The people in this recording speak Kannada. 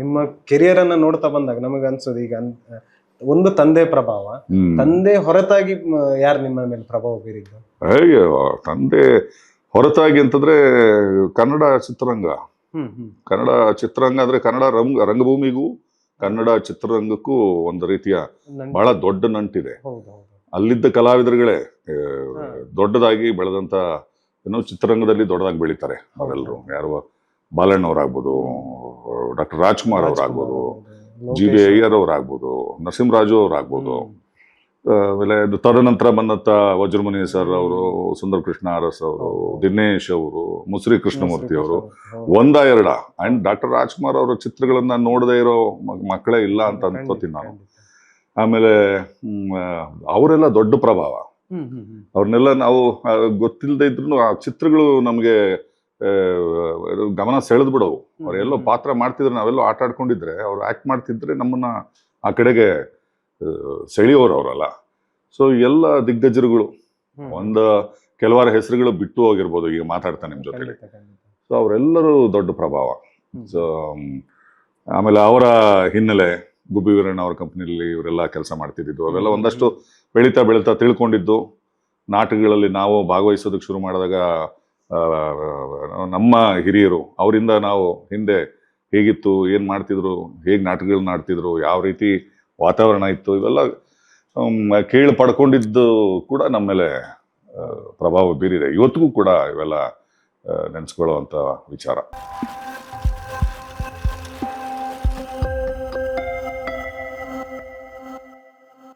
ನಿಮ್ಮ ಕೆರಿಯರ್ ಅನ್ನ ನೋಡ್ತಾ ಬಂದಾಗ ನಮಗೆ ಅನ್ಸೋದು ಈಗ ಒಂದು ತಂದೆ ಪ್ರಭಾವ. ತಂದೆ ಹೊರತಾಗಿ ಯಾರು ನಿಮ್ಮ ಮೇಲೆ ಪ್ರಭಾವ ಬೀರಿದ್ದು? ಹೇಗೆ ತಂದೆ ಹೊರತಾಗಿ ಅಂತಂದ್ರೆ ಕನ್ನಡ ಚಿತ್ರರಂಗ. ಕನ್ನಡ ಚಿತ್ರರಂಗ ಅಂದ್ರೆ ಕನ್ನಡ ರಂಗ ರಂಗಭೂಮಿಗೂ ಕನ್ನಡ ಚಿತ್ರರಂಗಕ್ಕೂ ಒಂದು ರೀತಿಯ ಬಹಳ ದೊಡ್ಡ ನಂಟಿದೆ. ಅಲ್ಲಿದ್ದ ಕಲಾವಿದರುಗಳೇ ದೊಡ್ಡದಾಗಿ ಬೆಳೆದಂತ ಏನೋ ಚಿತ್ರರಂಗದಲ್ಲಿ ದೊಡ್ಡದಾಗಿ ಬೆಳೀತಾರೆ ಅವರೆಲ್ಲರೂ. ಯಾರು ಬಾಲಣ್ಣವರಾಗ್ಬೋದು ಡಾಕ್ಟರ್ ರಾಜ್ಕುಮಾರ್ ಅವರಾಗ್ಬೋದು ಆಗ್ಬೋದು ಜಿ ಬಿ ಅಯ್ಯರ್ ಅವರಾಗ್ಬೋದು ನರಸಿಂಹರಾಜು ಅವರಾಗ್ಬೋದು. ಆಗ್ಬೋದು ಆಮೇಲೆ ತದನಂತರ ಬಂದಂಥ ವಜ್ರಮುನಿ ಸರ್ ಅವರು ಸುಂದರ ಕೃಷ್ಣ ಅರಸ್ ಅವರು. ದಿನೇಶ್ ಅವರು ಮುಸ್ರಿ ಕೃಷ್ಣಮೂರ್ತಿ ಅವರು. ಒಂದ ಎರಡ. ಆ್ಯಂಡ್ ಡಾಕ್ಟರ್ ರಾಜ್ಕುಮಾರ್ ಅವರ ಚಿತ್ರಗಳನ್ನ ನೋಡದೇ ಇರೋ ಮಕ್ಕಳೇ ಇಲ್ಲ ಅಂತ ಅನ್ಕೋತೀನಿ ನಾನು. ಆಮೇಲೆ ಅವರೆಲ್ಲ ದೊಡ್ಡ ಪ್ರಭಾವ. ಅವ್ರನ್ನೆಲ್ಲ ನಾವು ಗೊತ್ತಿಲ್ಲದೆ ಇದ್ರು ಆ ಚಿತ್ರಗಳು ನಮಗೆ ಗಮನ ಸೆಳೆದು ಬಿಡವು. ಅವರೆಲ್ಲೋ ಪಾತ್ರ ಮಾಡ್ತಿದ್ರೆ ನಾವೆಲ್ಲೋ ಆಟ ಆಡ್ಕೊಂಡಿದ್ರೆ ಅವ್ರು ಆಕ್ಟ್ ಮಾಡ್ತಿದ್ರೆ ನಮ್ಮನ್ನ ಆ ಕಡೆಗೆ ಸೆಳೆಯೋರು ಅವರಲ್ಲ. ಸೊ ಎಲ್ಲ ದಿಗ್ಗಜರುಗಳು. ಒಂದು ಕೆಲವಾರು ಹೆಸರುಗಳು ಬಿಟ್ಟು ಹೋಗಿರ್ಬೋದು ಈಗ ಮಾತಾಡ್ತಾನೆ ನಿಮ್ಮ ಜೊತೆ. ಸೊ ಅವರೆಲ್ಲರೂ ದೊಡ್ಡ ಪ್ರಭಾವ. ಸೊ ಆಮೇಲೆ ಅವರ ಹಿನ್ನೆಲೆ ಗುಬ್ಬಿ ವೀರಣ್ಣ ಅವ್ರ ಕಂಪ್ನಿಯಲ್ಲಿ ಇವರೆಲ್ಲ ಕೆಲಸ ಮಾಡ್ತಿದ್ದು ಅವೆಲ್ಲ ಒಂದಷ್ಟು ಬೆಳೀತಾ ಬೆಳೀತಾ ತಿಳ್ಕೊಂಡಿದ್ದು. ನಾಟಕಗಳಲ್ಲಿ ನಾವು ಭಾಗವಹಿಸೋದಕ್ಕೆ ಶುರು ಮಾಡಿದಾಗ ನಮ್ಮ ಹಿರಿಯರು, ಅವರಿಂದ ನಾವು ಹಿಂದೆ ಹೇಗಿತ್ತು, ಏನು ಮಾಡ್ತಿದ್ರು, ಹೇಗೆ ನಾಟಕಗಳನ್ನ ಆಡ್ತಿದ್ರು, ಯಾವ ರೀತಿ ವಾತಾವರಣ ಇತ್ತು, ಇವೆಲ್ಲ ಕೇಳಿ ಪಡ್ಕೊಂಡಿದ್ದು ಕೂಡ ನಮ್ಮ ಮೇಲೆ ಪ್ರಭಾವ ಬೀರಿದೆ. ಇವತ್ತಿಗೂ ಕೂಡ ಇವೆಲ್ಲ ನೆನೆಸ್ಕೊಳ್ಳುವಂಥ ವಿಚಾರ.